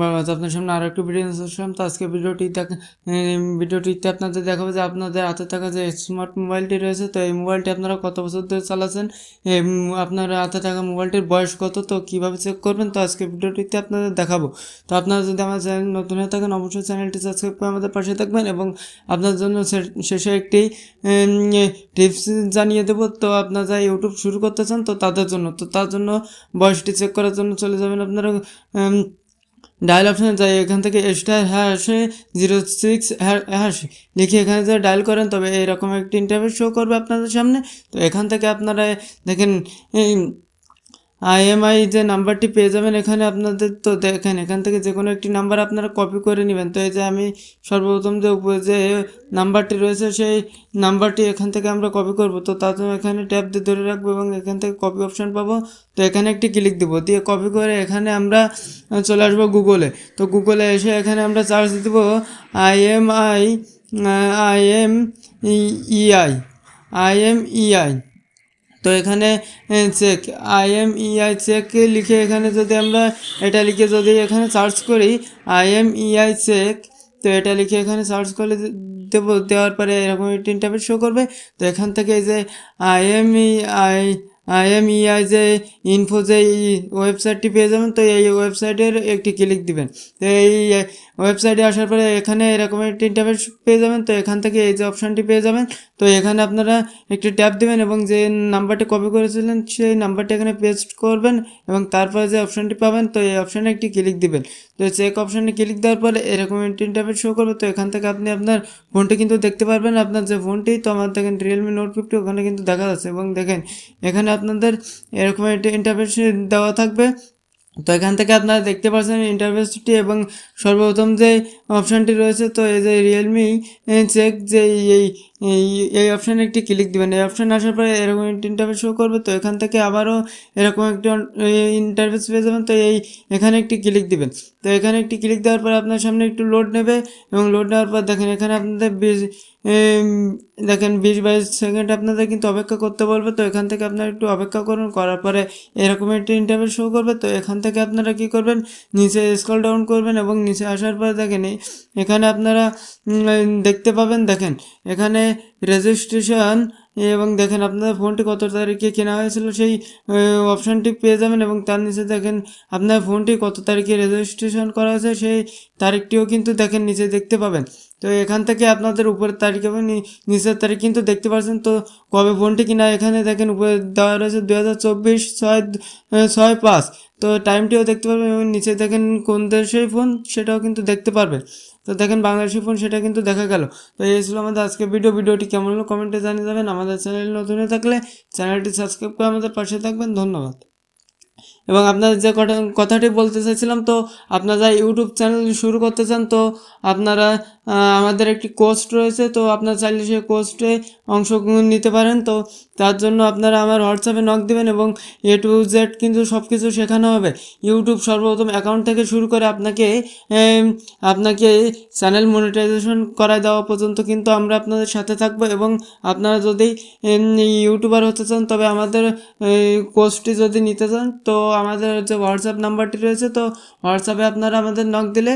বারবার আপনার সামনে আরও একটি ভিডিও আসলাম। তো আজকে ভিডিওটি ভিডিওটিতে আপনাদের দেখাবো যে আপনাদের হাতে থাকা যে স্মার্ট মোবাইলটি রয়েছে, তো এই মোবাইলটি আপনারা কত বছর ধরে চালাচ্ছেন? আপনার হাতে থাকা মোবাইলটির বয়স কত? তো কীভাবে চেক করবেন? তো আজকে ভিডিওটিতে আপনাদের দেখাবো। তো আপনারা যদি আমার চ্যানেল নতুন হয়ে থাকেন, অবশ্যই চ্যানেলটি সাবস্ক্রাইব করে আমাদের পাশে থাকবেন এবং আপনার জন্য শেষে একটি টিপস জানিয়ে দেবো। তো আপনারা যারা ইউটিউব শুরু করতে চান, তো তাদের জন্য তো তার জন্য বয়সটি চেক করার জন্য চলে যাবেন আপনারা ডায়াল অপশানে যাই, এখান থেকে স্টার হ্যাশে জিরো সিক্স হ্যাশ লিখে এখানে যদি ডায়াল করেন, তবে এরকম একটি ইন্টারভিউ শো করবে আপনাদের সামনে। তো এখান থেকে আপনারা দেখেন আইএমআই যে নাম্বারটি পেয়ে যাবেন, এখানে আপনাদের তো দেখেন, এখান থেকে যে কোনো একটি নাম্বার আপনারা কপি করে নেবেন। তো এই যে আমি সর্বপ্রথম যে উপরে যে নাম্বারটি রয়েছে, সেই নাম্বারটি এখান থেকে আমরা কপি করব। তো তার জন্য এখানে ট্যাপ দিয়ে ধরে রাখব এবং এখান থেকে কপি অপশান পাবো। তো এখানে একটি ক্লিক দেবো। দিয়ে কপি করে এখানে আমরা চলে আসব গুগলে তো গুগলে এসে এখানে আমরা চার্জ দেবো IMI IMEI IMEI তো এখানে চেক আইএম ইআই চেক লিখে এখানে যদি আমরা এটা লিখে যদি এখানে সার্চ করি আইএম ইআই চেক তো এটা লিখে এখানে সার্চ করলে দেবো, দেওয়ার পরে এরকম একটি ইন্টারভিউ শো করবে। তো এখান থেকে যে আইএম আই আইএমইআই যে ইনফো যে ওয়েবসাইটটি পেয়ে যাবেন, তো এই ওয়েবসাইটের একটি ক্লিক দিবেন। তো এই ওয়েবসাইটে আসার পরে এখানে এরকম একটি ইন্টারভিউ পেয়ে যাবেন, তো এখান থেকে এই যে অপশানটি পেয়ে যাবেন। তো এখানে আপনারা একটি ট্যাপ দেবেন এবং যে নাম্বারটি কপি করেছিলেন সেই নাম্বারটি এখানে পেস্ট করবেন এবং তারপরে যে অপশানটি পাবেন, তো এই অপশানে একটি ক্লিক দিবেন। তো চেক অপশানে ক্লিক দেওয়ার পরে এরকম একটি ইন্টারভিউ শো করবে। তো এখান থেকে আপনি আপনার ফোনটি কিন্তু দেখতে পারবেন। আপনার যে ফোনটি, তো আমার দেখেন রিয়েলমি নোট ফিফটি ওখানে কিন্তু দেখা যাচ্ছে এবং দেখেন এখানে আপনাদের এরকম একটি ইন্টারভিউ দেওয়া থাকবে। তো এখান থেকে আপনারা দেখতে পাচ্ছেন ইন্টারভেসটি এবং সর্বপ্রথম যে অপশানটি রয়েছে, তো এই যে রিয়েলমি চেক যে এই এই এই অপশানে একটি ক্লিক দিবেন। এই অপশান আসার পরে এরকম একটি ইন্টারভেস শো করবে, তো এখান থেকে আবারও এরকম একটি ইন্টারভেস পেয়ে যাবেন, তো এই, এখানে একটি ক্লিক দিবেন। তো এখানে একটি ক্লিক দেওয়ার পরে আপনার সামনে একটু লোড নেবে এবং লোড নেওয়ার পর দেখেন এখানে আপনাদের বিশ দেখেন বিশ বাইশ সেকেন্ড আপনাদের কিন্তু অপেক্ষা করতে বলবে, তো এখান থেকে আপনারা একটু অপেক্ষা করুন, করার পরে এরকম একটি ইন্টারভিউ শো করবে, তো এখান থেকে আপনারা কি করবেন, নিচে স্কল ডাউন করবেন এবং নিচে আসার পরে দেখেন এখানে আপনারা দেখতে পাবেন, দেখেন এখানে রেজিস্ট্রেশন এবং দেখেন আপনার ফোনটি কত তারিখে কেনা হয়েছিল সেই অপশানটি পেয়ে যাবেন এবং তার নিচে দেখেন আপনার ফোনটি কত তারিখে রেজিস্ট্রেশন করা হয়েছে সেই তারিখটিও কিন্তু দেখেন নিচে দেখতে পাবেন। তো এখান থেকে আপনাদের উপরের তারিখ এবং নিচের তারিখ কিন্তু দেখতে পাচ্ছেন তো কবে ফোনটি কিনা এখানে দেখেন উপরে দেওয়া রয়েছে দু হাজার চব্বিশ, ছয় ছয় পাঁচ। তো টাইমটিও দেখতে পারবেন এবং নিচে দেখেন কোন দেশের ফোন সেটাও কিন্তু দেখতে পারবেন। তো দেখেন বাংলাদেশি ফোন সেটা কিন্তু দেখা গেল। তো এই ছিল আমাদের আজকে ভিডিও ভিডিওটি কেমন হলো কমেন্টে জানিয়ে যাবেন আমাদের চ্যানেল নতুন হয়ে থাকলে চ্যানেলটি সাবস্ক্রাইব করে আমাদের পাশে থাকবেন। ধন্যবাদ। এবং আপনার যে কথা- কথাটি বলতে চাইছিলাম, তো আপনারা ইউটিউব চ্যানেল শুরু করতে চান, তো আপনারা আমাদের একটি কোর্স রয়েছে, তো আপনার চাইলে সেই কোর্সে অংশগ্রহণ নিতে পারেন। তো তার জন্য আপনারা আমার হোয়াটসঅ্যাপে নক দেবেন এবং এ টু জেড কিন্তু সব কিছু শেখানো হবে। ইউটিউব সর্বপ্রথম অ্যাকাউন্ট থেকে শুরু করে আপনাকে আপনাকে চ্যানেল মনিটাইজেশন করায় দেওয়া পর্যন্ত কিন্তু আমরা আপনাদের সাথে থাকব এবং আপনারা যদি ইউটিউবার হতে চান, তবে আমাদের কোর্সটি যদি নিতে চান, তো আমাদের যে হোয়াটসঅ্যাপ নাম্বারটি রয়েছে, তো হোয়াটসঅ্যাপে আপনারা আমাদের নক দিলে